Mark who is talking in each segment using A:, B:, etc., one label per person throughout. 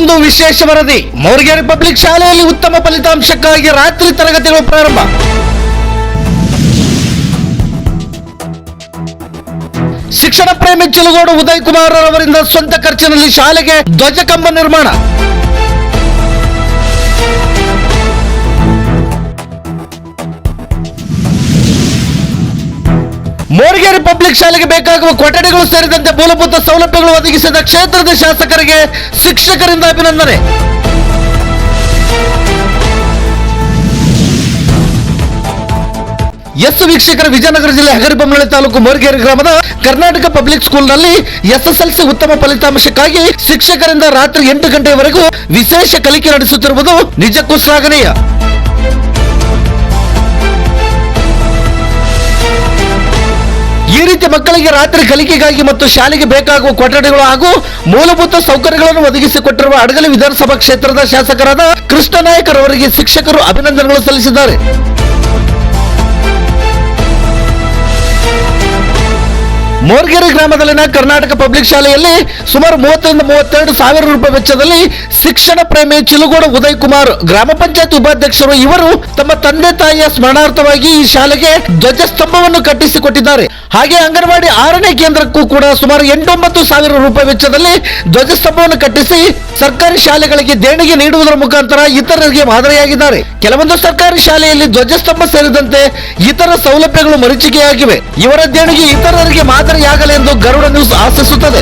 A: ಇದೊಂದು ವಿಶೇಷ ವರದಿ. ಮೌರ್ಗೆರೆ ಪಬ್ಲಿಕ್ ಶಾಲೆಯಲ್ಲಿ ಉತ್ತಮ ಫಲಿತಾಂಶಕ್ಕಾಗಿ ರಾತ್ರಿ ತರಗತಿಗಳು ಪ್ರಾರಂಭ. ಶಿಕ್ಷಣ ಪ್ರೇಮಿ ಚಿಲುಗೋಡು ಉದಯ್ ಕುಮಾರ್ ಅವರಿಂದ ಸ್ವಂತ ಖರ್ಚಿನಲ್ಲಿ ಶಾಲೆಗೆ ಧ್ವಜಕಂಬ ನಿರ್ಮಾಣ. ಮೋರ್ಗೇರಿ ಪಬ್ಲಿಕ್ ಶಾಲೆಗೆ ಬೇಕಾಗುವ ಕೊಠಡಿಗಳು ಸೇರಿದಂತೆ ಮೂಲಭೂತ ಸೌಲಭ್ಯಗಳು ಒದಗಿಸಿದ ಕ್ಷೇತ್ರದ ಶಾಸಕರಿಗೆ ಶಿಕ್ಷಕರಿಂದ ಅಭಿನಂದನೆ. ಎಸ್ ವೀಕ್ಷಕರ ವಿಜಯನಗರ ಜಿಲ್ಲೆ ಹಗರಿಬೊಮ್ಮನಹಳ್ಳಿ ತಾಲೂಕು ಮೋರ್ಗೇರಿ ಗ್ರಾಮದ ಕರ್ನಾಟಕ ಪಬ್ಲಿಕ್ ಸ್ಕೂಲ್ನಲ್ಲಿ ಎಸ್ಎಸ್ಎಲ್ಸಿ ಉತ್ತಮ ಫಲಿತಾಂಶಕ್ಕಾಗಿ ಶಿಕ್ಷಕರಿಂದ ರಾತ್ರಿ ಎಂಟು ಗಂಟೆಯವರೆಗೂ ವಿಶೇಷ ಕಲಿಕೆ ನಡೆಸುತ್ತಿರುವುದು ನಿಜಕ್ಕೂ ಶ್ಲಾಘನೀಯ. ರೀತಿ ಮಕ್ಕಳಿಗೆ ರಾತ್ರಿ ಕಲಿಕೆಗಾಗಿ ಮತ್ತು ಶಾಲೆಗೆ ಬೇಕಾಗುವ ಕೊಠಡಿಗಳು ಹಾಗೂ ಮೂಲಭೂತ ಸೌಕರ್ಯಗಳನ್ನು ಒದಗಿಸಿಕೊಟ್ಟಿರುವ ಅಡಗಲಿ ವಿಧಾನಸಭಾ ಕ್ಷೇತ್ರದ ಶಾಸಕರಾದ ಕೃಷ್ಣ ನಾಯಕರವರಿಗೆ ಶಿಕ್ಷಕರು ಅಭಿನಂದನೆಗಳು ಸಲ್ಲಿಸಿದ್ದಾರೆ. ಮೋರ್ಗೆರೆ ಗ್ರಾಮದಲ್ಲಿನ ಕರ್ನಾಟಕ ಪಬ್ಲಿಕ್ ಶಾಲೆಯಲ್ಲಿ ಸುಮಾರು ಮೂವತ್ತರಿಂದ ಮೂವತ್ತೆರಡು ಸಾವಿರ ರೂಪಾಯಿ ವೆಚ್ಚದಲ್ಲಿ ಶಿಕ್ಷಣ ಪ್ರೇಮಿ ಚಿಲುಗೋಡು ಉದಯ್ ಕುಮಾರ್ ಗ್ರಾಮ ಪಂಚಾಯತ್ ಉಪಾಧ್ಯಕ್ಷರು ಇವರು ತಮ್ಮ ತಂದೆ ತಾಯಿಯ ಸ್ಮರಣಾರ್ಥವಾಗಿ ಈ ಶಾಲೆಗೆ ಧ್ವಜಸ್ತಂಭವನ್ನು ಕಟ್ಟಿಸಿಕೊಟ್ಟಿದ್ದಾರೆ. ಹಾಗೆ ಅಂಗನವಾಡಿ ಆರನೇ ಕೇಂದ್ರಕ್ಕೂ ಕೂಡ ಸುಮಾರು ಎಂಟೊಂಬತ್ತು ಸಾವಿರ ರೂಪಾಯಿ ವೆಚ್ಚದಲ್ಲಿ ಧ್ವಜಸ್ತಂಭವನ್ನು ಕಟ್ಟಿಸಿ ಸರ್ಕಾರಿ ಶಾಲೆಗಳಿಗೆ ದೇಣಿಗೆ ನೀಡುವುದರ ಮುಖಾಂತರ ಇತರರಿಗೆ ಮಾದರಿಯಾಗಿದ್ದಾರೆ. ಕೆಲವೊಂದು ಸರ್ಕಾರಿ ಶಾಲೆಯಲ್ಲಿ ಧ್ವಜಸ್ತಂಭ ಸೇರಿದಂತೆ ಇತರ ಸೌಲಭ್ಯಗಳು ಮರೀಚಿಕೆಯಾಗಿವೆ. ಇವರ ದೇಣಿಗೆ ಇತರರಿಗೆ ಮಾದರಿಯಾಗಲೆಂದು ಗರುಡ ನ್ಯೂಸ್ ಆಶಿಸುತ್ತದೆ.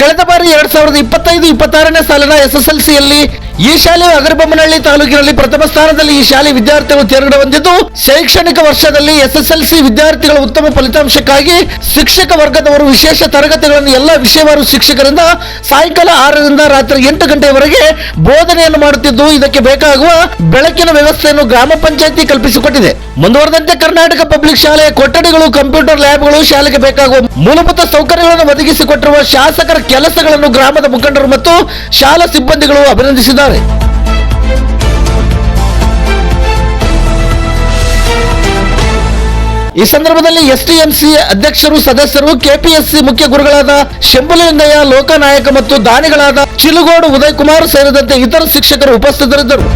A: ಕಳೆದ ಬಾರಿ ಎರಡ್ ಸಾವಿರದ ಇಪ್ಪತ್ತೈದು ಇಪ್ಪತ್ತಾರನೇ ಸಾಲಿನ ಎಸ್ಎಸ್ಎಲ್ಸಿಯಲ್ಲಿ ಈ ಶಾಲೆ ಅಗರಬೊಮ್ಮನಹಳ್ಳಿ ತಾಲೂಕಿನಲ್ಲಿ ಪ್ರಥಮ ಸ್ಥಾನದಲ್ಲಿ ಈ ಶಾಲೆ ವಿದ್ಯಾರ್ಥಿಗಳು ತೇರ್ಗಡೆ ಹೊಂದಿದ್ದು, ಶೈಕ್ಷಣಿಕ ವರ್ಷದಲ್ಲಿ ಎಸ್ಎಸ್ಎಲ್ಸಿ ವಿದ್ಯಾರ್ಥಿಗಳ ಉತ್ತಮ ಫಲಿತಾಂಶಕ್ಕಾಗಿ ಶಿಕ್ಷಕ ವರ್ಗದವರು ವಿಶೇಷ ತರಗತಿಗಳನ್ನು ಎಲ್ಲ ವಿಷಯವಾರು ಶಿಕ್ಷಕರಿಂದ ಸಾಯಂಕಾಲ ಆರರಿಂದ ರಾತ್ರಿ ಎಂಟು ಗಂಟೆಯವರೆಗೆ ಬೋಧನೆಯನ್ನು ಮಾಡುತ್ತಿದ್ದು, ಇದಕ್ಕೆ ಬೇಕಾಗುವ ಬೆಳಕಿನ ವ್ಯವಸ್ಥೆಯನ್ನು ಗ್ರಾಮ ಪಂಚಾಯಿತಿ ಕಲ್ಪಿಸಿಕೊಟ್ಟಿದೆ. ಮುಂದುವರೆದಂತೆ ಕರ್ನಾಟಕ ಪಬ್ಲಿಕ್ ಶಾಲೆಯ ಕೊಠಡಿಗಳು, ಕಂಪ್ಯೂಟರ್ ಲ್ಯಾಬ್ಗಳು ಶಾಲೆಗೆ ಬೇಕಾಗುವ ಮೂಲಭೂತ ಸೌಕರ್ಯಗಳನ್ನು ಒದಗಿಸಿಕೊಟ್ಟಿರುವ ಶಾಸಕರ ಕೆಲಸಗಳನ್ನು ಗ್ರಾಮದ ಮುಖಂಡರು ಮತ್ತು ಶಾಲಾ ಸಿಬ್ಬಂದಿಗಳು ಅಭಿನಂದಿಸಿದ್ದಾರೆ ಈ ಸಂದರ್ಭದಲ್ಲಿ ಎಸ್ಟಿಎಂಸಿ ಅಧ್ಯಕ್ಷರು, ಸದಸ್ಯರು ಕೆಪಿಎಸ್ಸಿ ಮುಖ್ಯ ಗುರುಗಳಾದ ಶಂಭುಲಿಂಗಯ್ಯ ಲೋಕನಾಯಕ ಮತ್ತು ದಾನಿಗಳಾದ ಚಿಲುಗೋಡು ಉದಯ್ ಕುಮಾರ್ ಸೇರಿದಂತೆ ಇತರ ಶಿಕ್ಷಕರು ಉಪಸ್ಥಿತರಿದ್ದರು.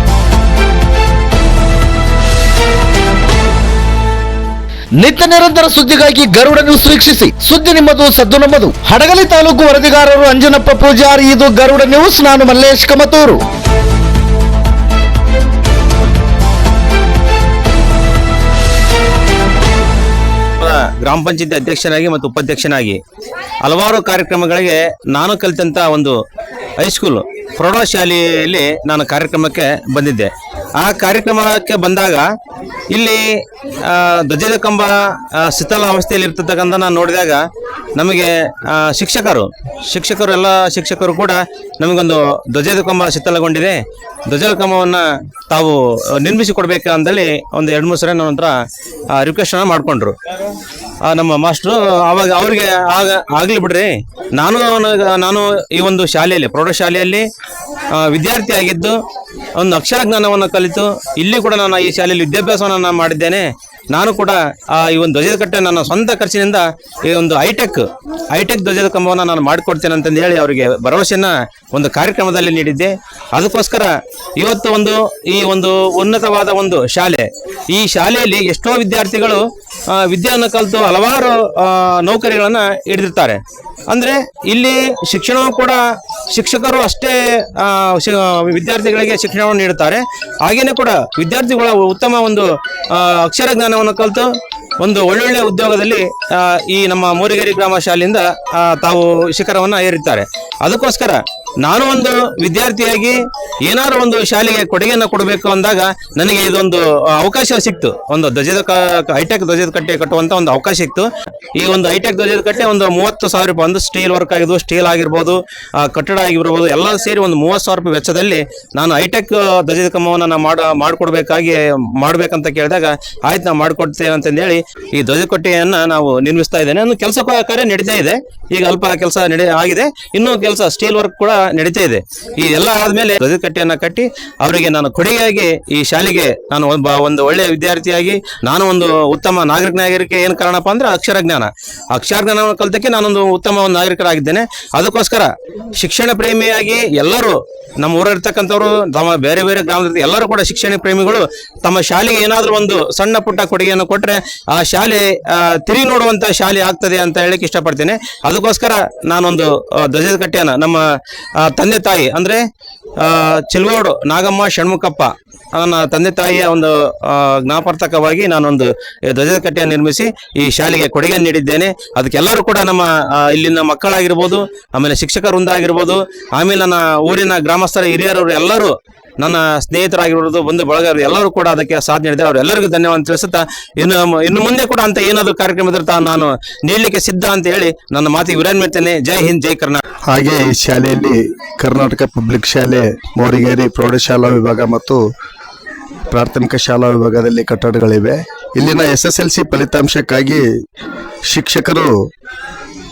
A: ನಿತ್ಯ ನಿರಂತರ ಸುದ್ದಿಗಾಗಿ ಗರುಡ ನ್ಯೂಸ್ ವೀಕ್ಷಿಸಿ ಸುದ್ದಿ ನಿಮ್ಮದು, ಸದ್ದು ನಮ್ಮದು. ಹಡಗಲಿ ತಾಲೂಕು ವರದಿಗಾರರು ಅಂಜನಪ್ಪ ಪೂಜಾರಿ, ಇದು ಗರುಡ ನ್ಯೂಸ್. ನಾನು ಮಲ್ಲೇಶ್ ಕಮತೂರು.
B: ಗ್ರಾಮ ಪಂಚಾಯತಿ ಅಧ್ಯಕ್ಷನಾಗಿ ಮತ್ತು ಉಪಾಧ್ಯಕ್ಷನಾಗಿ ಹಲವಾರು ಕಾರ್ಯಕ್ರಮಗಳಿಗೆ ನಾನು ಕಲಿತಂತ ಒಂದು ಹೈಸ್ಕೂಲ್ ಪ್ರೌಢಶಾಲೆಯಲ್ಲಿ ನಾನು ಕಾರ್ಯಕ್ರಮಕ್ಕೆ ಬಂದಿದ್ದೆ. ಆ ಕಾರ್ಯಕ್ರಮಕ್ಕೆ ಬಂದಾಗ ಇಲ್ಲಿ ಧ್ವಜದ ಕಂಬ ಶಿಥಲ ಅವಸ್ಥೆಯಲ್ಲಿ ಇರ್ತಕ್ಕಂಥ ನಾನು ನೋಡಿದಾಗ ನಮಗೆ ಶಿಕ್ಷಕರು ಶಿಕ್ಷಕರು ಎಲ್ಲ ಶಿಕ್ಷಕರು ಕೂಡ ನಮಗೊಂದು ಧ್ವಜದ ಕಂಬ ಶಿಥಲಗೊಂಡಿದೆ ಧ್ವಜದ ಕಂಬವನ್ನು ತಾವು ನಿರ್ಮಿಸಿ ಕೊಡಬೇಕು ಅಂದಲ್ಲಿ ಒಂದು ಎರಡು ಮೂರು ಸರಿ ನನ್ನ ಹತ್ರ ಮಾಡ್ಕೊಂಡ್ರು. ಮಾಡಿಕೊಂಡ್ರು ನಮ್ಮ ಮಾಸ್ಟ್ರು ಅವಾಗ ಅವ್ರಿಗೆ ಆಗ, ಆಗ್ಲಿ ಬಿಡ್ರಿ. ನಾನು ನಾನು ಈ ಒಂದು ಶಾಲೆಯಲ್ಲಿ, ಪ್ರೌಢಶಾಲೆಯಲ್ಲಿ ವಿದ್ಯಾರ್ಥಿ ಆಗಿದ್ದು, ಒಂದು ಅಕ್ಷರ ಜ್ಞಾನವನ್ನು ಕಲಿತು ಇಲ್ಲಿ ಕೂಡ ನಾನು ಈ ಶಾಲೆಯಲ್ಲಿ ವಿದ್ಯಾಭ್ಯಾಸವನ್ನು ನಾನು ಮಾಡಿದ್ದೇನೆ. ನಾನು ಕೂಡ ಈ ಒಂದು ಧ್ವಜದ ಕಟ್ಟೆ ನನ್ನ ಸ್ವಂತ ಖರ್ಚಿನಿಂದ ಈ ಒಂದು ಹೈಟೆಕ್ ಹೈಟೆಕ್ ಧ್ವಜದ ಕಂಬವನ್ನು ನಾನು ಮಾಡಿಕೊಡ್ತೇನೆ ಅಂತಂದು ಹೇಳಿ ಅವರಿಗೆ ಭರವಸೆಯನ್ನ ಒಂದು ಕಾರ್ಯಕ್ರಮದಲ್ಲಿ ನೀಡಿದ್ದೆ. ಅದಕ್ಕೋಸ್ಕರ ಇವತ್ತು ಒಂದು, ಈ ಒಂದು ಉನ್ನತವಾದ ಒಂದು ಶಾಲೆ, ಈ ಶಾಲೆಯಲ್ಲಿ ಎಷ್ಟೋ ವಿದ್ಯಾರ್ಥಿಗಳು ವಿದ್ಯೆಯನ್ನು ಕಲಿತು ಹಲವಾರು ನೌಕರಿಗಳನ್ನು ಹಿಡಿದಿರ್ತಾರೆ. ಅಂದ್ರೆ ಇಲ್ಲಿ ಶಿಕ್ಷಣವೂ ಕೂಡ ಶಿಕ್ಷಕರು ಅಷ್ಟೇ ವಿದ್ಯಾರ್ಥಿಗಳಿಗೆ ಶಿಕ್ಷಣವನ್ನು ನೀಡುತ್ತಾರೆ. ಹಾಗೆಯೇ ಕೂಡ ವಿದ್ಯಾರ್ಥಿಗಳ ಉತ್ತಮ ಒಂದು ಅಕ್ಷರ ಜ್ಞಾನವನ್ನು ಕಲಿತು ಒಂದು ಒಳ್ಳೊಳ್ಳೆ ಉದ್ಯೋಗದಲ್ಲಿ ಈ ನಮ್ಮ ಮೂರಿಗೆರೆ ಗ್ರಾಮ ಶಾಲೆಯಿಂದ ತಾವು ಶಿಖರವನ್ನು ಏರಿದ್ದಾರೆ. ಅದಕ್ಕೋಸ್ಕರ ನಾನು ಒಂದು ವಿದ್ಯಾರ್ಥಿಯಾಗಿ ಏನಾದ್ರು ಒಂದು ಶಾಲೆಗೆ ಕೊಡುಗೆಯನ್ನು ಕೊಡಬೇಕು ಅಂದಾಗ ನನಗೆ ಇದೊಂದು ಅವಕಾಶ ಸಿಕ್ತು. ಒಂದು ಧ್ವಜದ ಹೈಟೆಕ್ ಧ್ವಜದ ಕಟ್ಟೆ ಕಟ್ಟುವಂತ ಒಂದು ಅವಕಾಶ ಸಿಕ್ತು. ಈ ಒಂದು ಹೈಟೆಕ್ ಧ್ವಜದ ಕಟ್ಟೆ ಒಂದು ಮೂವತ್ತು ಸಾವಿರ ರೂಪಾಯಿ ಒಂದು ಸ್ಟೀಲ್ ವರ್ಕ್ ಆಗಿದ್ದು ಸ್ಟೀಲ್ ಆಗಿರ್ಬೋದು ಕಟ್ಟಡ ಆಗಿರ್ಬೋದು, ಎಲ್ಲ ಸೇರಿ ಒಂದು ಮೂವತ್ತು ಸಾವಿರ ರೂಪಾಯಿ ವೆಚ್ಚದಲ್ಲಿ ನಾನು ಹೈಟೆಕ್ ಧ್ವಜದ ಕಮವನ್ನು ನಾನು ಮಾಡ, ಮಾಡಿಕೊಡ್ಬೇಕಾಗಿ, ಮಾಡ್ಬೇಕಂತ ಕೇಳಿದಾಗ ಆಯ್ತು ನಾವು ಮಾಡಿಕೊಡ್ತೇವೆ ಅಂತಂದೇಳಿ ಈ ಧ್ವಜ ಕಟ್ಟೆಯನ್ನ ನಾವು ನಿರ್ಮಿಸ್ತಾ ಇದ್ದೇನೆ. ಕೆಲಸ ಕಾರ್ಯ ನಡೀತಾ ಇದೆ. ಈಗ ಅಲ್ಪ ಕೆಲಸ ನಡೆ, ಆಗಿದೆ. ಇನ್ನೂ ಕೆಲಸ ಸ್ಟೀಲ್ ವರ್ಕ್ ಕೂಡ ನಡೀತಾ ಇದೆ. ಈ ಎಲ್ಲ ಆದ್ಮೇಲೆ ಧ್ವಜ ಕಟ್ಟಿಯನ್ನ ಕಟ್ಟಿ ಅವರಿಗೆ ನಾನು ಕೊಡುಗೆಯಾಗಿ ಈ ಶಾಲೆಗೆ ನಾನು ಒಬ್ಬ ಒಂದು ಒಳ್ಳೆಯ ವಿದ್ಯಾರ್ಥಿಯಾಗಿ ನಾನು ಒಂದು ಉತ್ತಮ ನಾಗರಿಕನಾಗಿರಕ್ಕೆ ಏನು ಕಾರಣಪ್ಪ ಅಂದ್ರೆ ಅಕ್ಷರ ಜ್ಞಾನ. ಅಕ್ಷರ ಜ್ಞಾನವನ್ನು ಕಲಿತಕ್ಕೆ ನಾನೊಂದು ಉತ್ತಮ ಒಂದು ನಾಗರಿಕರಾಗಿದ್ದೇನೆ. ಅದಕ್ಕೋಸ್ಕರ ಶಿಕ್ಷಣ ಪ್ರೇಮಿಯಾಗಿ ಎಲ್ಲರೂ ನಮ್ಮ ಊರಲ್ಲಿರ್ತಕ್ಕಂಥವ್ರು, ತಮ್ಮ ಬೇರೆ ಬೇರೆ ಗ್ರಾಮದ ಎಲ್ಲರೂ ಕೂಡ ಶಿಕ್ಷಣ ಪ್ರೇಮಿಗಳು ತಮ್ಮ ಶಾಲೆಗೆ ಏನಾದರೂ ಒಂದು ಸಣ್ಣ ಪುಟ್ಟ ಕೊಡುಗೆಯನ್ನು ಕೊಟ್ಟರೆ ಆ ಶಾಲೆ ತಿರುಗಿ ನೋಡುವಂತ ಶಾಲೆ ಆಗ್ತದೆ ಅಂತ ಹೇಳಕ್ ಇಷ್ಟಪಡ್ತೇನೆ. ಅದಕ್ಕೋಸ್ಕರ ನಾನೊಂದು ಧ್ವಜದ ಕಟ್ಟೆಯನ್ನ ನಮ್ಮ ತಂದೆ ತಾಯಿ ಅಂದ್ರೆ ಚಿಲ್ವೋಡು ನಾಗಮ್ಮ ಷಣ್ಮುಖಪ್ಪ. ನನ್ನ ತಂದೆ ತಾಯಿಯ ಒಂದು ಜ್ಞಾಪಾರ್ಥಕವಾಗಿ ನಾನೊಂದು ಧ್ವಜದ ಕಟ್ಟೆಯನ್ನು ನಿರ್ಮಿಸಿ ಈ ಶಾಲೆಗೆ ಕೊಡುಗೆ ನೀಡಿದ್ದೇನೆ. ಅದಕ್ಕೆಲ್ಲರೂ ಕೂಡ ನಮ್ಮ ಇಲ್ಲಿನ ಮಕ್ಕಳಾಗಿರ್ಬೋದು, ಆಮೇಲೆ ಶಿಕ್ಷಕರ ವೃಂದ ಆಮೇಲೆ ನನ್ನ ಊರಿನ ಗ್ರಾಮಸ್ಥರ ಹಿರಿಯರವರು ಎಲ್ಲರೂ ನನ್ನ ಸ್ನೇಹಿತರಾಗಿರೋದು ಬಂದು ಬಳಗ ಎಲ್ಲರೂ ಕೂಡ ಅದಕ್ಕೆ ಸಾಥ್ ನೀಡಿದ್ದಾರೆ. ಅವರೆಲ್ಲರಿಗೂ ಧನ್ಯವಾದ ತಿಳಿಸುತ್ತಾ, ಇನ್ನು ಇನ್ನು ಮುಂದೆ ಕೂಡ ಅಂತ ಏನಾದರೂ ಕಾರ್ಯಕ್ರಮ ಇದ್ರೆ ನಾನು ನೀಡಲಿಕ್ಕೆ ಸಿದ್ಧ ಅಂತ ಹೇಳಿ ನನ್ನ ಮಾತಿಗೆ ವಿರಾಮ ಮಾಡ್ತೇನೆ ಜೈ ಹಿಂದ್, ಜೈ ಕರ್ನಾಟಕ.
C: ಹಾಗೆ ಈ ಶಾಲೆಯಲ್ಲಿ ಕರ್ನಾಟಕ ಪಬ್ಲಿಕ್ ಶಾಲೆ, ಮೋರಿಗೇರಿ ಪ್ರೌಢಶಾಲಾ ವಿಭಾಗ ಮತ್ತು ಪ್ರಾಥಮಿಕ ಶಾಲಾ ವಿಭಾಗದಲ್ಲಿ ಕಟ್ಟಡಗಳಿವೆ. ಇಲ್ಲಿನ ಎಸ್ ಎಸ್ ಎಲ್ ಸಿ ಫಲಿತಾಂಶಕ್ಕಾಗಿ ಶಿಕ್ಷಕರು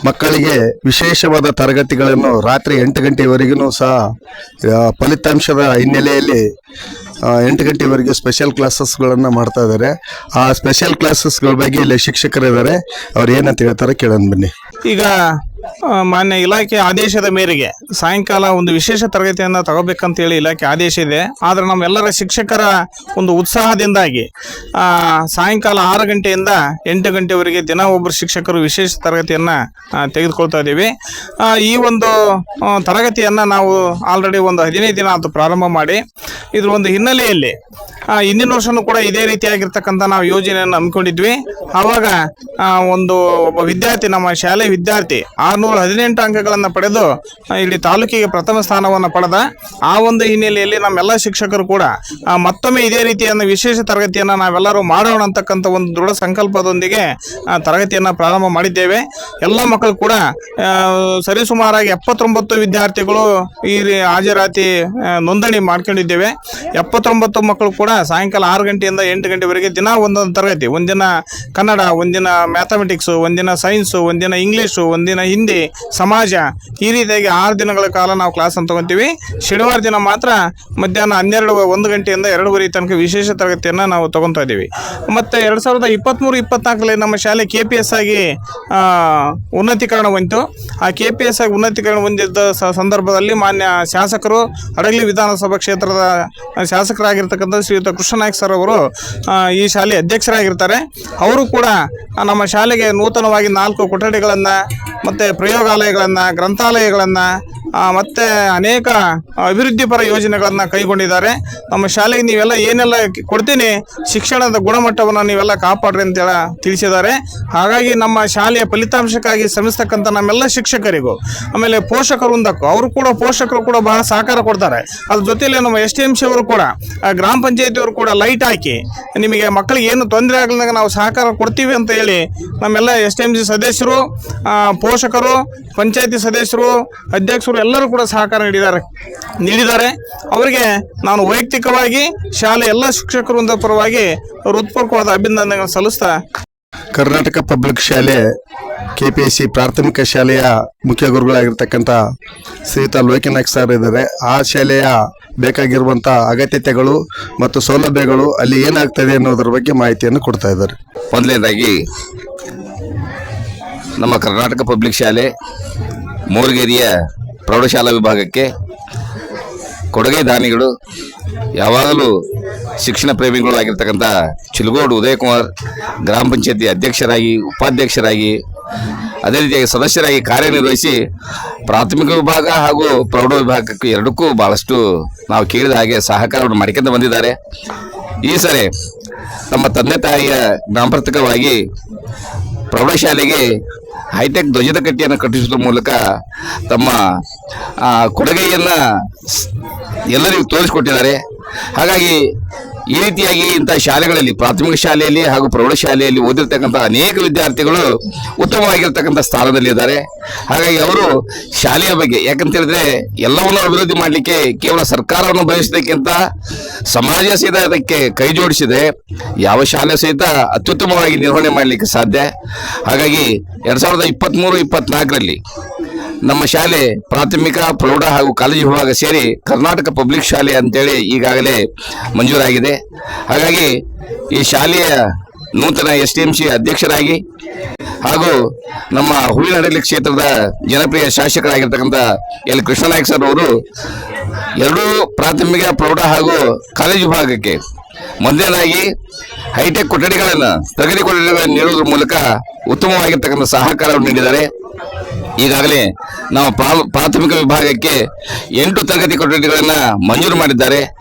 C: ಮಕ್ಕಳಿಗೆ ವಿಶೇಷವಾದ ತರಗತಿಗಳನ್ನು ರಾತ್ರಿ ಎಂಟು ಗಂಟೆವರೆಗೂ ಸಹ ಫಲಿತಾಂಶದ ಹಿನ್ನೆಲೆಯಲ್ಲಿ ಎಂಟು ಗಂಟೆವರೆಗೆ ಸ್ಪೆಷಲ್ ಕ್ಲಾಸಸ್ಗಳನ್ನು ಮಾಡ್ತಾ ಇದ್ದಾರೆ. ಆ ಸ್ಪೆಷಲ್ ಕ್ಲಾಸಸ್ಗಳ ಬಗ್ಗೆ ಇಲ್ಲಿ ಶಿಕ್ಷಕರಿದ್ದಾರೆ. ಅವ್ರು ಏನಂತ ಹೇಳ್ತಾರೆ ಕೇಳೋಣ ಬನ್ನಿ.
D: ಈಗ ಮಾನ್ಯ ಇಲಾಖೆ ಆದೇಶದ ಮೇರೆಗೆ ಸಾಯಂಕಾಲ ಒಂದು ವಿಶೇಷ ತರಗತಿಯನ್ನ ತಗೋಬೇಕಂತ ಹೇಳಿ ಇಲಾಖೆ ಆದೇಶ ಇದೆ. ಆದ್ರೆ ನಮ್ಮೆಲ್ಲರ ಶಿಕ್ಷಕರ ಒಂದು ಉತ್ಸಾಹದಿಂದಾಗಿ ಸಾಯಂಕಾಲ ಆರು ಗಂಟೆಯಿಂದ ಎಂಟು ಗಂಟೆವರೆಗೆ ದಿನ ಒಬ್ಬರು ಶಿಕ್ಷಕರು ವಿಶೇಷ ತರಗತಿಯನ್ನ ತೆಗೆದುಕೊಳ್ತಾ ಇದ್ದೀವಿ. ಈ ಒಂದು ತರಗತಿಯನ್ನ ನಾವು ಆಲ್ರೆಡಿ ಒಂದು ಹದಿನೈದು ದಿನ ಅದು ಪ್ರಾರಂಭ ಮಾಡಿ, ಇದ್ರ ಒಂದು ಹಿನ್ನೆಲೆಯಲ್ಲಿ ಹಿಂದಿನ ವರ್ಷನೂ ಕೂಡ ಇದೇ ರೀತಿಯಾಗಿರ್ತಕ್ಕಂಥ ನಾವು ಯೋಜನೆಯನ್ನು ಹಮ್ಮಿಕೊಂಡಿದ್ವಿ. ಆವಾಗ ಒಂದು ಒಬ್ಬ ವಿದ್ಯಾರ್ಥಿ, ನಮ್ಮ ಶಾಲೆ ವಿದ್ಯಾರ್ಥಿ ಆರ್ನೂರ ಹದಿನೆಂಟು ಅಂಕಗಳನ್ನು ಪಡೆದು ಇಲ್ಲಿ ತಾಲೂಕಿಗೆ ಪ್ರಥಮ ಸ್ಥಾನವನ್ನು ಪಡೆದ. ಆ ಒಂದು ಹಿನ್ನೆಲೆಯಲ್ಲಿ ನಮ್ಮೆಲ್ಲ ಶಿಕ್ಷಕರು ಕೂಡ ಮತ್ತೊಮ್ಮೆ ಇದೇ ರೀತಿಯನ್ನು ವಿಶೇಷ ತರಗತಿಯನ್ನು ನಾವೆಲ್ಲರೂ ಮಾಡೋಣ ಅಂತಕ್ಕಂಥ ಒಂದು ದೃಢ ಸಂಕಲ್ಪದೊಂದಿಗೆ ತರಗತಿಯನ್ನು ಪ್ರಾರಂಭ ಮಾಡಿದ್ದೇವೆ. ಎಲ್ಲ ಮಕ್ಕಳು ಕೂಡ ಸರಿಸುಮಾರಾಗಿ ಎಪ್ಪತ್ತೊಂಬತ್ತು ವಿದ್ಯಾರ್ಥಿಗಳು ಈ ಹಾಜರಾತಿ ನೋಂದಣಿ ಮಾಡ್ಕೊಂಡಿದ್ದೇವೆ. ಎಪ್ಪತ್ತೊಂಬತ್ತು ಮಕ್ಕಳು ಕೂಡ ಸಾಯಂಕಾಲ ಆರು ಗಂಟೆಯಿಂದ ಎಂಟು ಗಂಟೆವರೆಗೆ ದಿನ ಒಂದೊಂದು ತರಗತಿ. ಒಂದಿನ ಕನ್ನಡ, ಒಂದಿನ ಮ್ಯಾಥಮೆಟಿಕ್ಸು ಒಂದಿನ ಸೈನ್ಸು ಒಂದಿನ ಇಂಗ್ಲೀಷು ಒಂದಿನ ಸಮಾಜ, ಈ ರೀತಿಯಾಗಿ ಆರು ದಿನಗಳ ಕಾಲ ನಾವು ಕ್ಲಾಸ್ ಅಂತ ತಗೊಂತೀವಿ. ಶನಿವಾರ ದಿನ ಮಾತ್ರ ಮಧ್ಯಾಹ್ನ ಹನ್ನೆರಡು, ಒಂದು ಗಂಟೆಯಿಂದ ಎರಡೂವರೆ ತನಕ ವಿಶೇಷ ತರಗತಿಯನ್ನು ನಾವು ತಗೊತಾ ಇದ್ದೀವಿ ಮತ್ತು ಎರಡು ಸಾವಿರದ ಇಪ್ಪತ್ತ್ಮೂರು ಇಪ್ಪತ್ನಾಲ್ಕರಲ್ಲಿ ನಮ್ಮ ಶಾಲೆ ಕೆ ಪಿ ಎಸ್ ಆಗಿ ಉನ್ನತೀಕರಣ ಹೊಂದಿತು. ಆ ಕೆ ಪಿ ಎಸ್ ಆಗಿ ಉನ್ನತೀಕರಣ ಹೊಂದಿದ್ದ ಸಂದರ್ಭದಲ್ಲಿ ಮಾನ್ಯ ಶಾಸಕರು ಹಡಗಲಿ ವಿಧಾನಸಭಾ ಕ್ಷೇತ್ರದ ಶಾಸಕರಾಗಿರ್ತಕ್ಕಂಥ ಶ್ರೀಯುತ ಕೃಷ್ಣನಾಯಕ್ ಸರ್ ಅವರು ಈ ಶಾಲೆ ಅಧ್ಯಕ್ಷರಾಗಿರ್ತಾರೆ. ಅವರು ಕೂಡ ನಮ್ಮ ಶಾಲೆಗೆ ನೂತನವಾಗಿ ನಾಲ್ಕು ಕೊಠಡಿಗಳನ್ನು ಮತ್ತು ಪ್ರಯೋಗಾಲಯಗಳನ್ನು ಗ್ರಂಥಾಲಯಗಳನ್ನು ಮತ್ತು ಅನೇಕ ಅಭಿವೃದ್ಧಿಪರ ಯೋಜನೆಗಳನ್ನು ಕೈಗೊಂಡಿದ್ದಾರೆ. ನಮ್ಮ ಶಾಲೆಗೆ ನೀವೆಲ್ಲ ಏನೆಲ್ಲ ಕೊಡ್ತೀನಿ, ಶಿಕ್ಷಣದ ಗುಣಮಟ್ಟವನ್ನು ನೀವೆಲ್ಲ ಕಾಪಾಡ್ರಿ ಅಂತೇಳ ತಿಳಿಸಿದ್ದಾರೆ. ಹಾಗಾಗಿ ನಮ್ಮ ಶಾಲೆಯ ಫಲಿತಾಂಶಕ್ಕಾಗಿ ಶ್ರಮಿಸ್ತಕ್ಕಂಥ ನಮ್ಮೆಲ್ಲ ಶಿಕ್ಷಕರಿಗೂ, ಆಮೇಲೆ ಪೋಷಕರು ಒಂದಕ್ಕೂ, ಅವರು ಕೂಡ ಪೋಷಕರು ಕೂಡ ಬಹಳ ಸಹಕಾರ ಕೊಡ್ತಾರೆ. ಅದ್ರ ಜೊತೆಯಲ್ಲಿ ನಮ್ಮ ಎಸ್ ಟಿ ಎಂ ಸಿ ಅವರು ಕೂಡ ಗ್ರಾಮ ಪಂಚಾಯತಿಯವರು ಕೂಡ ಲೈಟ್ ಹಾಕಿ, ನಿಮಗೆ ಮಕ್ಕಳಿಗೆ ಏನು ತೊಂದರೆ ಆಗಲಿದಾಗ ನಾವು ಸಹಕಾರ ಕೊಡ್ತೀವಿ ಅಂತ ಹೇಳಿ ನಮ್ಮೆಲ್ಲ ಎಸ್ ಡಿ ಎಂ ಸಿ ಸದಸ್ಯರು ಪೋಷಕರು, ಪಂಚಾಯತಿ ಸದಸ್ಯರು, ಅಧ್ಯಕ್ಷರು ಎಲ್ಲರೂ ಕೂಡ ಸಹಕಾರ ನೀಡಿದ್ದಾರೆ ನೀಡಿದ್ದಾರೆ. ಅವರಿಗೆ ನಾನು ವೈಯಕ್ತಿಕವಾಗಿ ಶಾಲೆ ಎಲ್ಲ ಶಿಕ್ಷಕರು ಪರವಾಗಿ ಹೃತ್ಪೂರ್ವಕವಾದ ಅಭಿನಂದನೆಗಳನ್ನು ಸಲ್ಲಿಸ್ತಾ
C: ಕರ್ನಾಟಕ ಪಬ್ಲಿಕ್ ಶಾಲೆ ಕೆಪಿಎಸ್ಸಿ ಪ್ರಾಥಮಿಕ ಶಾಲೆಯ ಮುಖ್ಯ ಗುರುಗಳಾಗಿರ್ತಕ್ಕಂಥ ಶ್ರೀಯುತ ಲೋಕನಾಯ್ಕ ಸರ್ ಇದ್ದಾರೆ. ಆ ಶಾಲೆಯ ಬೇಕಾಗಿರುವಂಥ ಅಗತ್ಯತೆಗಳು ಮತ್ತು ಸೌಲಭ್ಯಗಳು ಅಲ್ಲಿ ಏನಾಗ್ತದೆ ಅನ್ನೋದ್ರ ಬಗ್ಗೆ ಮಾಹಿತಿಯನ್ನು ಕೊಡ್ತಾ ಇದ್ದಾರೆ.
E: ಮೊದಲನೇದಾಗಿ ನಮ್ಮ ಕರ್ನಾಟಕ ಪಬ್ಲಿಕ್ ಶಾಲೆ ಮೂರ್ಗೇರಿಯ ಪ್ರೌಢಶಾಲಾ ವಿಭಾಗಕ್ಕೆ ಕೊಡುಗೆ ದಾನಿಗಳು ಯಾವಾಗಲೂ ಶಿಕ್ಷಣ ಪ್ರೇಮಿಗಳು ಆಗಿರ್ತಕ್ಕಂಥ ಚಿಲಗೋಡು ಉದಯಕುಮಾರ್ ಗ್ರಾಮ ಪಂಚಾಯತಿ ಅಧ್ಯಕ್ಷರಾಗಿ, ಉಪಾಧ್ಯಕ್ಷರಾಗಿ, ಅದೇ ರೀತಿಯಾಗಿ ಸದಸ್ಯರಾಗಿ ಕಾರ್ಯನಿರ್ವಹಿಸಿ ಪ್ರಾಥಮಿಕ ವಿಭಾಗ ಹಾಗೂ ಪ್ರೌಢ ವಿಭಾಗಕ್ಕೆ ಎರಡಕ್ಕೂ ಭಾಳಷ್ಟು ನಾವು ಕೇಳಿದ ಹಾಗೆ ಸಹಕಾರವನ್ನು ಮಾಡಿಕೊಂಡು ಬಂದಿದ್ದಾರೆ. ಈ ಸರಿ ನಮ್ಮ ತಂದೆ ತಾಯಿಯ ಜ್ಞಾಪರ್ಥಕವಾಗಿ ಪ್ರೌಢಶಾಲೆಗೆ ಹೈಟೆಕ್ ಧ್ವಜದ ಕಟ್ಟಿಯನ್ನು ಕಟ್ಟಿಸುವ ಮೂಲಕ ತಮ್ಮ ಕೊಡುಗೆಯನ್ನು ಎಲ್ಲರಿಗೂ ತೋರಿಸಿಕೊಟ್ಟಿದ್ದಾರೆ. ಹಾಗಾಗಿ ಈ ರೀತಿಯಾಗಿ ಇಂತಹ ಶಾಲೆಗಳಲ್ಲಿ, ಪ್ರಾಥಮಿಕ ಶಾಲೆಯಲ್ಲಿ ಹಾಗೂ ಪ್ರೌಢಶಾಲೆಯಲ್ಲಿ ಓದಿರ್ತಕ್ಕಂಥ ಅನೇಕ ವಿದ್ಯಾರ್ಥಿಗಳು ಉತ್ತಮವಾಗಿರ್ತಕ್ಕಂಥ ಸ್ಥಾನದಲ್ಲಿದ್ದಾರೆ. ಹಾಗಾಗಿ ಅವರು ಶಾಲೆಯ ಬಗ್ಗೆ ಯಾಕಂತ ಹೇಳಿದ್ರೆ ಎಲ್ಲವನ್ನು ಅಭಿವೃದ್ಧಿ ಮಾಡಲಿಕ್ಕೆ ಕೇವಲ ಸರ್ಕಾರವನ್ನು ಬಯಸೋದಕ್ಕಿಂತ ಸಮಾಜ ಸಹಿತ ಅದಕ್ಕೆ ಕೈ ಜೋಡಿಸಿದೆ. ಯಾವ ಶಾಲೆ ಸಹಿತ ಅತ್ಯುತ್ತಮವಾಗಿ ನಿರ್ವಹಣೆ ಮಾಡಲಿಕ್ಕೆ ಸಾಧ್ಯ. ಹಾಗಾಗಿ ಎರಡ್ ಸಾವಿರದ ಇಪ್ಪತ್ತ್ಮೂರು ಇಪ್ಪತ್ನಾಲ್ಕರಲ್ಲಿ ನಮ್ಮ ಶಾಲೆ ಪ್ರಾಥಮಿಕ, ಪ್ರೌಢ ಹಾಗೂ ಕಾಲೇಜು ವಿಭಾಗ ಸೇರಿ ಕರ್ನಾಟಕ ಪಬ್ಲಿಕ್ ಶಾಲೆ ಅಂತೇಳಿ ಈಗಾಗಲೇ ಮಂಜೂರಾಗಿದೆ. ಹಾಗಾಗಿ ಈ ಶಾಲೆಯ ನೂತನ ಎಸ್ ಟಿ ಎಂ ಸಿ ಅಧ್ಯಕ್ಷರಾಗಿ ಹಾಗೂ ನಮ್ಮ ಹುಳಿನಡಲಿ ಕ್ಷೇತ್ರದ ಜನಪ್ರಿಯ ಶಾಸಕರಾಗಿರ್ತಕ್ಕಂಥ ಎಲ್. ಕೃಷ್ಣನಾಯಕ್ ಸರ್ ಅವರು ಎರಡೂ ಪ್ರಾಥಮಿಕ, ಪ್ರೌಢ ಹಾಗೂ ಕಾಲೇಜು ವಿಭಾಗಕ್ಕೆ ಮೊದಲನೇದಾಗಿ ಹೈಟೆಕ್ ಕೊಠಡಿಗಳನ್ನು ತೆಗೆದುಕೊಳ್ಳಲು ನೀಡುವುದರ ಮೂಲಕ ಉತ್ತಮವಾಗಿರ್ತಕ್ಕಂಥ ಸಹಕಾರವನ್ನು ನೀಡಿದ್ದಾರೆ. ಈಗಾಗಲೇ ನಾವು ಪ್ರಾ- ಪ್ರಾಥಮಿಕ ವಿಭಾಗಕ್ಕೆ ಎಂಟು ತರಗತಿ ಕೊಠಡಿಗಳನ್ನು ಮಂಜೂರು ಮಾಡಿದ್ದಾರೆ.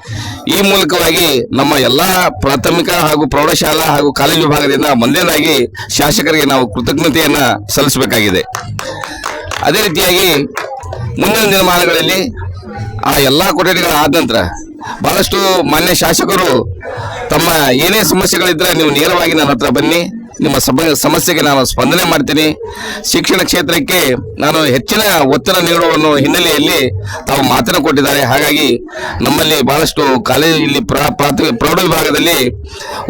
E: ಈ ಮೂಲಕವಾಗಿ ನಮ್ಮ ಎಲ್ಲ ಪ್ರಾಥಮಿಕ ಹಾಗೂ ಪ್ರೌಢಶಾಲಾ ಹಾಗೂ ಕಾಲೇಜು ವಿಭಾಗದಿಂದ ಮೊದಲನೇದಾಗಿ ಶಾಸಕರಿಗೆ ನಾವು ಕೃತಜ್ಞತೆಯನ್ನು ಸಲ್ಲಿಸಬೇಕಾಗಿದೆ. ಅದೇ ರೀತಿಯಾಗಿ ಮುಂದಿನ ದಿನಮಾನಗಳಲ್ಲಿ ಆ ಎಲ್ಲ ಕೊಠಡಿಗಳ ಆದ ನಂತರ ಬಹಳಷ್ಟು ಮಾನ್ಯ ಶಾಸಕರು ತಮ್ಮ ಏನೇ ಸಮಸ್ಯೆಗಳಿದ್ರೆ ನೀವು ನೇರವಾಗಿ ನನ್ನ ಹತ್ರ ಬನ್ನಿ. ನಿಮ್ಮ ಸಮ- ಸಮಸ್ಯೆಗೆ ನಾನು ಸ್ಪಂದನೆ ಮಾಡ್ತೀನಿ. ಶಿಕ್ಷಣ ಕ್ಷೇತ್ರಕ್ಕೆ ನಾನು ಹೆಚ್ಚಿನ ಒತ್ತಡ ನೀಡುವ ಹಿನ್ನೆಲೆಯಲ್ಲಿ ತಾವು ಮಾತನ್ನು ಕೊಟ್ಟಿದ್ದಾರೆ. ಹಾಗಾಗಿ ನಮ್ಮಲ್ಲಿ ಬಹಳಷ್ಟು ಕಾಲೇಜಲ್ಲಿ ಪ್ರೌಢ ವಿಭಾಗದಲ್ಲಿ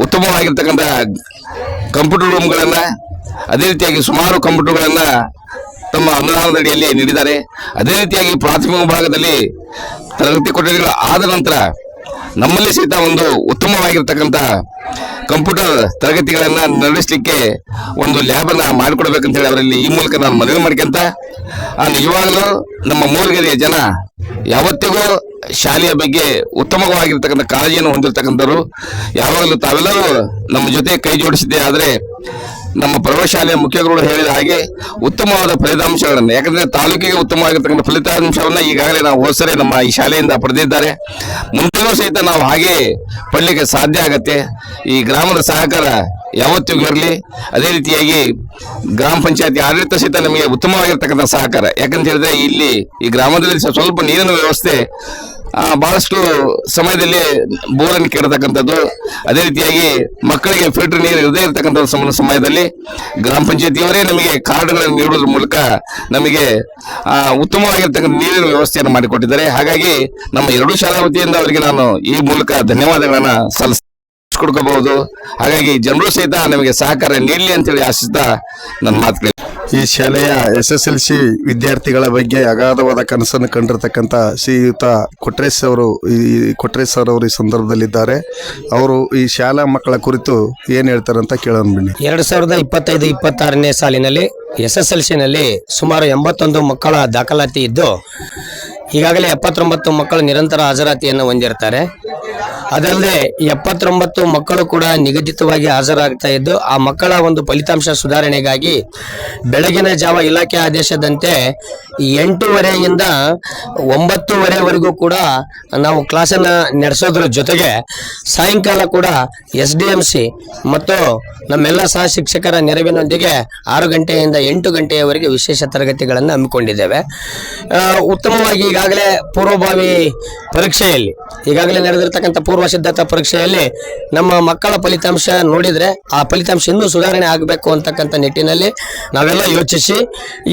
E: ಉತ್ತಮವಾಗಿರ್ತಕ್ಕಂಥ ಕಂಪ್ಯೂಟರ್ ರೂಮ್ಗಳನ್ನು, ಅದೇ ರೀತಿಯಾಗಿ ಸುಮಾರು ಕಂಪ್ಯೂಟರ್ಗಳನ್ನು ತಮ್ಮ ಅನುದಾನದಡಿಯಲ್ಲಿ ನೀಡಿದ್ದಾರೆ. ಅದೇ ರೀತಿಯಾಗಿ ಪ್ರಾಥಮಿಕ ವಿಭಾಗದಲ್ಲಿ ತರಗತಿ ಕೊಠಡಿಗಳು ಆದ ನಂತರ ನಮ್ಮಲ್ಲಿ ಸಹಿತ ಒಂದು ಉತ್ತಮವಾಗಿರ್ತಕ್ಕಂಥ ಕಂಪ್ಯೂಟರ್ ತರಗತಿಗಳನ್ನ ನಡೆಸಲಿಕ್ಕೆ ಒಂದು ಲ್ಯಾಬ್ ಅನ್ನ ಮಾಡಿಕೊಡ್ಬೇಕಂತ ಹೇಳಿ ಅವರಲ್ಲಿ ಈ ಮೂಲಕ ನಾನು ಮನವಿ ಮಾಡ್ಕೊಂತ, ಆ ನಿಜವಾಗಲೂ ನಮ್ಮ ಮೂಲಗೆರೆಯ ಜನ ಯಾವತ್ತಿಗೂ ಶಾಲೆಯ ಬಗ್ಗೆ ಉತ್ತಮವಾಗಿರ್ತಕ್ಕಂಥ ಕಾಳಜಿಯನ್ನು ಹೊಂದಿರತಕ್ಕಂಥವ್ರು. ಯಾವಾಗಲೂ ತಾವೆಲ್ಲರೂ ನಮ್ಮ ಜೊತೆ ಕೈ ಜೋಡಿಸಿದ್ದೆ ಆದರೆ ನಮ್ಮ ಪ್ರೌಢಶಾಲೆಯ ಮುಖ್ಯಗಳು ಹೇಳಿದ ಹಾಗೆ ಉತ್ತಮವಾದ ಫಲಿತಾಂಶಗಳನ್ನು, ಯಾಕಂದರೆ ತಾಲೂಕಿಗೆ ಉತ್ತಮವಾಗಿರ್ತಕ್ಕಂಥ ಫಲಿತಾಂಶವನ್ನ ಈಗಾಗಲೇ ನಾವು ಹೋಸರೆ ನಮ್ಮ ಈ ಶಾಲೆಯಿಂದ ಪಡೆದಿದ್ದಾರೆ. ಮುಂದಿನ ಸಹಿತ ನಾವು ಹಾಗೆ ಪಡಲಿಕ್ಕೆ ಸಾಧ್ಯ ಆಗತ್ತೆ. ಈ ಗ್ರಾಮದ ಸಹಕಾರ ಯಾವತ್ತಿಗೂ ಇರಲಿ. ಅದೇ ರೀತಿಯಾಗಿ ಗ್ರಾಮ ಪಂಚಾಯತಿ ಆಡಳಿತ ಸಹಿತ ನಮಗೆ ಉತ್ತಮವಾಗಿರ್ತಕ್ಕಂಥ ಸಹಕಾರ. ಯಾಕಂತ ಹೇಳಿದ್ರೆ ಇಲ್ಲಿ ಈ ಗ್ರಾಮದಲ್ಲಿ ಸ್ವಲ್ಪ ನೀರಿನ ವ್ಯವಸ್ಥೆ ಬಹಳಷ್ಟು ಸಮಯದಲ್ಲಿ ಬೋರನ್ನು ಕೇಳತಕ್ಕಂಥದ್ದು. ಅದೇ ರೀತಿಯಾಗಿ ಮಕ್ಕಳಿಗೆ ಫಿಲ್ಟರ್ ನೀರು ಇರದೇ ಇರತಕ್ಕಂಥ ಸಮ- ಸಮಯದಲ್ಲಿ ಗ್ರಾಮ ಪಂಚಾಯತಿಯವರೇ ನಮಗೆ ಕಾರ್ಡ್ಗಳನ್ನು ನೀಡುವುದರ ಮೂಲಕ ನಮಗೆ ಉತ್ತಮವಾಗಿರ್ತಕ್ಕಂಥ ನೀರಿನ ವ್ಯವಸ್ಥೆಯನ್ನು ಮಾಡಿಕೊಟ್ಟಿದ್ದಾರೆ. ಹಾಗಾಗಿ ನಮ್ಮ ಎರಡು ಶಾಲಾ ವತಿಯಿಂದ ಅವರಿಗೆ ನಾನು ಈ ಮೂಲಕ ಧನ್ಯವಾದಗಳನ್ನು ಸಲ್ಲಿಸ್ ಕೊಡ್ಕೋಬಹುದು ಹಾಗಾಗಿ ಜನರು ಸಹಿತ ನಮಗೆ ಸಹಕಾರ ನೀಡಲಿ ಅಂತೇಳಿ ಆಶಿಸ್ತಾ ನನ್ನ ಮಾತುಗಳು
C: ಈ ಶಾಲೆಯ ಎಸ್ ಎಸ್ ಎಲ್ ಸಿ ವಿದ್ಯಾರ್ಥಿಗಳ ಬಗ್ಗೆ ಅಗಾಧವಾದ ಕನಸನ್ನು ಕಂಡಿರ್ತಕ್ಕಂಥ ಶ್ರೀಯುತ ಕೊಟ್ರೇಶ್ ಅವರು, ಈ ಕೊಟ್ರೇಶ್ ಸರ್ ಅವರು ಈ ಸಂದರ್ಭದಲ್ಲಿದ್ದಾರೆ. ಅವರು ಈ ಶಾಲಾ ಮಕ್ಕಳ ಕುರಿತು ಏನ್ ಹೇಳ್ತಾರೆ ಅಂತ ಕೇಳೋಣ ಬನ್ನಿ.
F: ಎರಡು ಸಾವಿರದ ಇಪ್ಪತ್ತೈದು, ಇಪ್ಪತ್ತಾರನೇ ಸಾಲಿನಲ್ಲಿ ಎಸ್ ಎಸ್ ಎಲ್ ಸಿನಲ್ಲಿ ಸುಮಾರು ಎಂಬತ್ತೊಂದು ಮಕ್ಕಳ ದಾಖಲಾತಿ ಇದ್ದು ಈಗಾಗಲೇ ಎಪ್ಪತ್ತೊಂಬತ್ತು ಮಕ್ಕಳು ನಿರಂತರ ಹಾಜರಾತಿಯನ್ನು ಹೊಂದಿರ್ತಾರೆ. ಅದಲ್ಲದೆ ಎಪ್ಪತ್ತೊಂಬತ್ತು ಮಕ್ಕಳು ಕೂಡ ನಿಗದಿತವಾಗಿ ಹಾಜರಾಗ್ತಾ ಇದ್ದು, ಆ ಮಕ್ಕಳ ಒಂದು ಫಲಿತಾಂಶ ಸುಧಾರಣೆಗಾಗಿ ಬೆಳಗಿನ ಜಾವ ಇಲಾಖೆ ಆದೇಶದಂತೆ ಎಂಟೂವರೆಯಿಂದ ಒಂಬತ್ತುವರೆವರೆಗೂ ಕೂಡ ನಾವು ಕ್ಲಾಸನ್ನು ನಡೆಸೋದ್ರ ಜೊತೆಗೆ ಸಾಯಂಕಾಲ ಕೂಡ ಎಸ್ ಡಿ ಎಂ ಸಿ ಮತ್ತು ನಮ್ಮೆಲ್ಲ ಸಹ ಶಿಕ್ಷಕರ ನೆರವಿನೊಂದಿಗೆ ಆರು ಗಂಟೆಯಿಂದ ಎಂಟು ಗಂಟೆಯವರೆಗೆ ವಿಶೇಷ ತರಗತಿಗಳನ್ನು ಹಮ್ಮಿಕೊಂಡಿದ್ದೇವೆ. ಉತ್ತಮವಾಗಿ ಉತ್ತಮವಾಗಿ ಈಗಾಗಲೇ ಪೂರ್ವಭಾವಿ ಪರೀಕ್ಷೆಯಲ್ಲಿ, ಈಗಾಗಲೇ ನಡೆದಿರ್ತಕ್ಕಂಥ ಪೂರ್ವ ಸಿದ್ಧತಾ ಪರೀಕ್ಷೆಯಲ್ಲಿ ನಮ್ಮ ಮಕ್ಕಳ ಫಲಿತಾಂಶ ನೋಡಿದರೆ ಆ ಫಲಿತಾಂಶ ಇನ್ನೂ ಸುಧಾರಣೆ ಆಗಬೇಕು ಅಂತಕ್ಕಂಥ ನಿಟ್ಟಿನಲ್ಲಿ ನಾವೆಲ್ಲ ಯೋಚಿಸಿ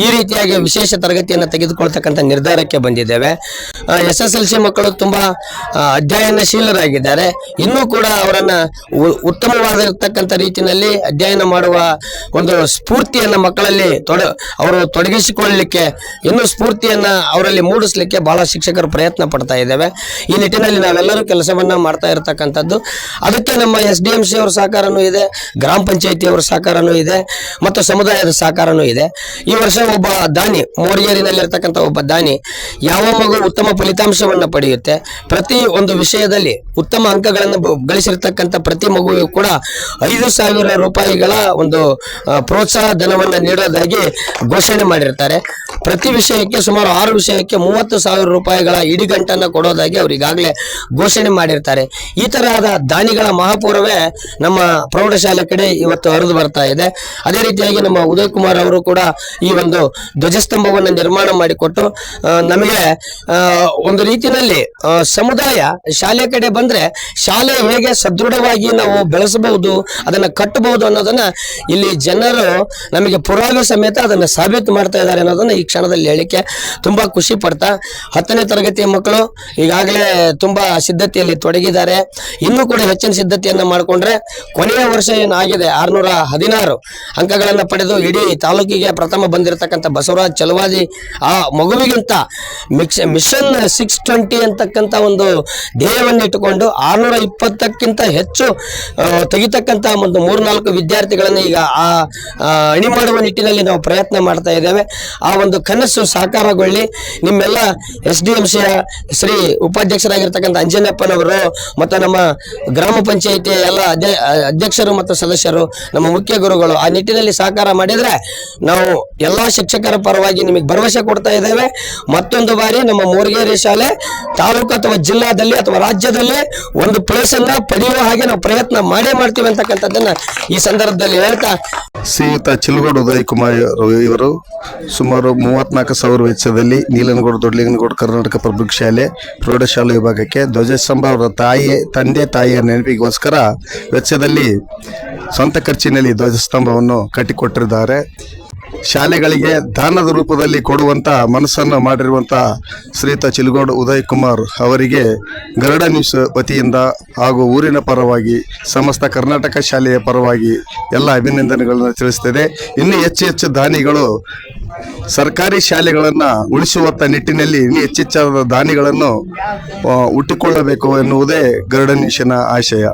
F: ಈ ರೀತಿಯಾಗಿ ವಿಶೇಷ ತರಗತಿಯನ್ನು ತೆಗೆದುಕೊಳ್ತಕ್ಕಂಥ ನಿರ್ಧಾರಕ್ಕೆ ಬಂದಿದ್ದೇವೆ. ಎಸ್ ಎಸ್ ಎಲ್ ಸಿ ಮಕ್ಕಳು ತುಂಬ ಅಧ್ಯಯನಶೀಲರಾಗಿದ್ದಾರೆ. ಇನ್ನೂ ಕೂಡ ಅವರನ್ನು ಉತ್ತಮವಾಗಿರ್ತಕ್ಕಂಥ ರೀತಿಯಲ್ಲಿ ಅಧ್ಯಯನ ಮಾಡುವ ಒಂದು ಸ್ಫೂರ್ತಿಯನ್ನು ಮಕ್ಕಳಲ್ಲಿ ತೊಡ, ಅವರು ತೊಡಗಿಸಿಕೊಳ್ಳಲಿಕ್ಕೆ, ಇನ್ನೂ ಸ್ಫೂರ್ತಿಯನ್ನು ಅವರಲ್ಲಿ ಮೂಡಿಸಲಿಕ್ಕೆ ಬಹಳ ಶಿಕ್ಷಕರು ಪ್ರಯತ್ನ ಪಡ್ತಾ ಇದ್ದೇವೆ. ಈ ನಿಟ್ಟಿನಲ್ಲಿ ನಾವೆಲ್ಲರೂ ಕೆಲಸವನ್ನ ಮಾಡ್ತಾ ಇರತಕ್ಕಂಥದ್ದು. ಅದಕ್ಕೆ ನಮ್ಮ ಎಸ್ ಡಿ ಎಂ ಸಿ ಅವರ ಸಹಕಾರನೂ ಇದೆ, ಗ್ರಾಮ ಪಂಚಾಯತಿಯವರ ಸಹಕಾರನೂ ಇದೆ, ಮತ್ತು ಸಮುದಾಯದ ಸಹಕಾರನೂ ಇದೆ. ಈ ವರ್ಷ ಒಬ್ಬ ದಾನಿ, ಮೋರಿಗೇರಿನಲ್ಲಿರ್ತಕ್ಕಂಥ ಒಬ್ಬ ದಾನಿ, ಯಾವ ಮಗು ಉತ್ತಮ ಫಲಿತಾಂಶವನ್ನು ಪಡೆಯುತ್ತೆ, ಪ್ರತಿ ಒಂದು ವಿಷಯದಲ್ಲಿ ಉತ್ತಮ ಅಂಕಗಳನ್ನು ಗಳಿಸಿರ್ತಕ್ಕಂಥ ಪ್ರತಿ ಮಗುವಿಗೂ ಕೂಡ ಐದು ಸಾವಿರ ರೂಪಾಯಿಗಳ ಒಂದು ಪ್ರೋತ್ಸಾಹ ಧನವನ್ನು ನೀಡೋದಾಗಿ ಘೋಷಣೆ ಮಾಡಿರ್ತಾರೆ. ಪ್ರತಿ ವಿಷಯಕ್ಕೆ ಸುಮಾರು ಆರು ವಿಷಯಕ್ಕೆ ಮೂವತ್ತು ಸಾವಿರ ರೂಪಾಯಿಗಳ ಇಡಿಗಂಟನ್ನು ಕೊಡೋದಾಗಿ ಅವರು ಈಗಾಗಲೇ ಘೋಷಣೆ ಮಾಡಿರ್ತಾರೆ. ಈ ತರಹದ ದಾನಿಗಳ ಮಹಾಪೂರವೇ ನಮ್ಮ ಪ್ರೌಢಶಾಲೆ ಕಡೆ ಇವತ್ತು ಹರಿದು ಬರ್ತಾ ಇದೆ. ಅದೇ ರೀತಿಯಾಗಿ ನಮ್ಮ ಉದಯ್ ಕುಮಾರ್ ಅವರು ಕೂಡ ಈ ಒಂದು ಧ್ವಜಸ್ತಂಭವನ್ನು ನಿರ್ಮಾಣ ಮಾಡಿಕೊಟ್ಟು ನಮಗೆ ಒಂದು ರೀತಿಯಲ್ಲಿ ಸಮುದಾಯ ಶಾಲೆ ಕಡೆ ಬಂದ್ರೆ ಶಾಲೆ ಹೇಗೆ ಸದೃಢವಾಗಿ ನಾವು ಬೆಳೆಸಬಹುದು, ಅದನ್ನ ಕಟ್ಟಬಹುದು ಅನ್ನೋದನ್ನ ಇಲ್ಲಿ ಜನರು ನಮಗೆ ಪುರಾವೆ ಸಮೇತ ಅದನ್ನ ಸಾಬೀತು ಮಾಡ್ತಾ ಇದ್ದಾರೆ ಅನ್ನೋದನ್ನ ಈ ಕ್ಷಣದಲ್ಲಿ ಹೇಳಿಕೆ ತುಂಬಾ ಖುಷಿ ಪಡ್ತಾ ಹತ್ತನೇ ತರಗತಿಯ ಮಕ್ಕಳು ಈಗಾಗಲೇ ತುಂಬಾ ಸಿದ್ಧತೆಯಲ್ಲಿ ತೊಡಗಿದ್ದಾರೆ. ಇನ್ನೂ ಕೂಡ ಹೆಚ್ಚಿನ ಸಿದ್ಧತೆಯನ್ನು ಮಾಡಿಕೊಂಡ್ರೆ ಕೊನೆಯ ವರ್ಷ ಏನಾಗಿದೆ? ಆರ್ನೂರ ಹದಿನಾರು ಅಂಕಗಳನ್ನು ಪಡೆದು ಇಡೀ ತಾಲೂಕಿಗೆ ಪ್ರಥಮ ಬಂದಿರತಕ್ಕಂಥ ಬಸವರಾಜ್ ಚಲುವಾದಿ ಆ ಮಗುವಿಗಿಂತ ಮಿಕ್ಸ್ ಮಿಷನ್ ಸಿಕ್ಸ್ ಟ್ವೆಂಟಿ ಅಂತಕ್ಕಂಥ ಒಂದು ಧ್ಯೇಯವನ್ನು ಇಟ್ಟುಕೊಂಡು ಆರ್ನೂರ ಇಪ್ಪತ್ತಕ್ಕಿಂತ ಹೆಚ್ಚು ತೆಗಿತಕ್ಕಂಥ ಒಂದು ಮೂರ್ನಾಲ್ಕು ವಿದ್ಯಾರ್ಥಿಗಳನ್ನು ಈಗ ಆ, ಅಣಿ ಮಾಡುವ ನಿಟ್ಟಿನಲ್ಲಿ ನಾವು ಪ್ರಯತ್ನ ಮಾಡ್ತಾ ಇದ್ದೇವೆ. ಆ ಒಂದು ಕನಸು ಸಾಕಾರಗೊಳ್ಳಿ. ನಿಮ್ಮೆಲ್ಲ ಎಸ್ ಡಿ ಎಂ ಸಿಯ ಶ್ರೀ ಉಪಾಧ್ಯಕ್ಷರಾಗಿರ್ತಕ್ಕಂಥ ಅಂಜನಪ್ಪನವರು ಮತ್ತು ನಮ್ಮ ಗ್ರಾಮ ಪಂಚಾಯಿತಿ ಎಲ್ಲ ಅಧ್ಯ- ಅಧ್ಯಕ್ಷರು ಮತ್ತು ಸದಸ್ಯರು, ನಮ್ಮ ಮುಖ್ಯ ಗುರುಗಳು ಆ ನಿಟ್ಟಿನಲ್ಲಿ ಸಹಕಾರ ಮಾಡಿದ್ರೆ ನಾವು ಎಲ್ಲ ಶಿಕ್ಷಕರ ಪರವಾಗಿ ನಿಮಗೆ ಭರವಸೆ ಕೊಡ್ತಾ ಇದ್ದೇವೆ. ಮತ್ತೊಂದು ಬಾರಿ ನಮ್ಮ ಮೂರ್ಗೇರಿ ಶಾಲೆ ತಾಲೂಕು ಅಥವಾ ಜಿಲ್ಲಾದಲ್ಲಿ ಅಥವಾ ರಾಜ್ಯದಲ್ಲಿ ಒಂದು ಪ್ಲೇಸ್ ಪಡೆಯುವ ಹಾಗೆ ನಾವು ಪ್ರಯತ್ನ ಮಾಡೇ ಮಾಡ್ತೀವಿ ಅಂತಕ್ಕಂಥದ್ದನ್ನ ಈ ಸಂದರ್ಭದಲ್ಲಿ ಹೇಳ್ತಾ
C: ಶ್ರೀಯುತ ಚಿಲ್ಗೋಡು ಉದಯ್ ಕುಮಾರ್ ಇವರು ಸುಮಾರು ಮೂವತ್ನಾಲ್ಕು ಸಾವಿರ ವೆಚ್ಚದಲ್ಲಿ ನೀಲನಗೌಡ ಕರ್ನಾಟಕ ಪಬ್ಲಿಕ್ ಶಾಲೆ, ಪ್ರೌಢಶಾಲೆ ವಿಭಾಗಕ್ಕೆ ಧ್ವಜಸ್ತಂಭ ಅವರ ತಾಯಿ, ತಂದೆ, ತಾಯಿಯ ನೆನಪಿಗೋಸ್ಕರ ವೆಚ್ಚದಲ್ಲಿ ಸ್ವಂತ ಖರ್ಚಿನಲ್ಲಿ ಧ್ವಜಸ್ತಂಭವನ್ನು ಕಟ್ಟಿಕೊಟ್ಟಿದ್ದಾರೆ. ಶಾಲೆಗಳಿಗೆ ದಾನದ ರೂಪದಲ್ಲಿ ಕೊಡುವಂತ ಮನಸ್ಸನ್ನು ಮಾಡಿರುವಂತ ಶ್ರೀತ ಚಿಲುಗೋಡು ಉದಯ್ ಕುಮಾರ್ ಅವರಿಗೆ ಗರಡ ನ್ಯೂಸ್ ವತಿಯಿಂದ ಹಾಗೂ ಊರಿನ ಪರವಾಗಿ, ಸಮಸ್ತ ಕರ್ನಾಟಕ ಶಾಲೆಯ ಪರವಾಗಿ ಎಲ್ಲ ಅಭಿನಂದನೆಗಳನ್ನು ತಿಳಿಸ್ತದೆ ಇನ್ನು ಹೆಚ್ಚು ಹೆಚ್ಚು ದಾನಿಗಳು ಸರ್ಕಾರಿ ಶಾಲೆಗಳನ್ನು ಉಳಿಸುವಂತ ನಿಟ್ಟಿನಲ್ಲಿ ಇನ್ನೂ ಹೆಚ್ಚೆಚ್ಚಾದ ದಾನಿಗಳನ್ನು ಹುಟ್ಟಿಕೊಳ್ಳಬೇಕು ಎನ್ನುವುದೇ ಗರಡ ನ್ಯೂಸಿನ ಆಶಯ.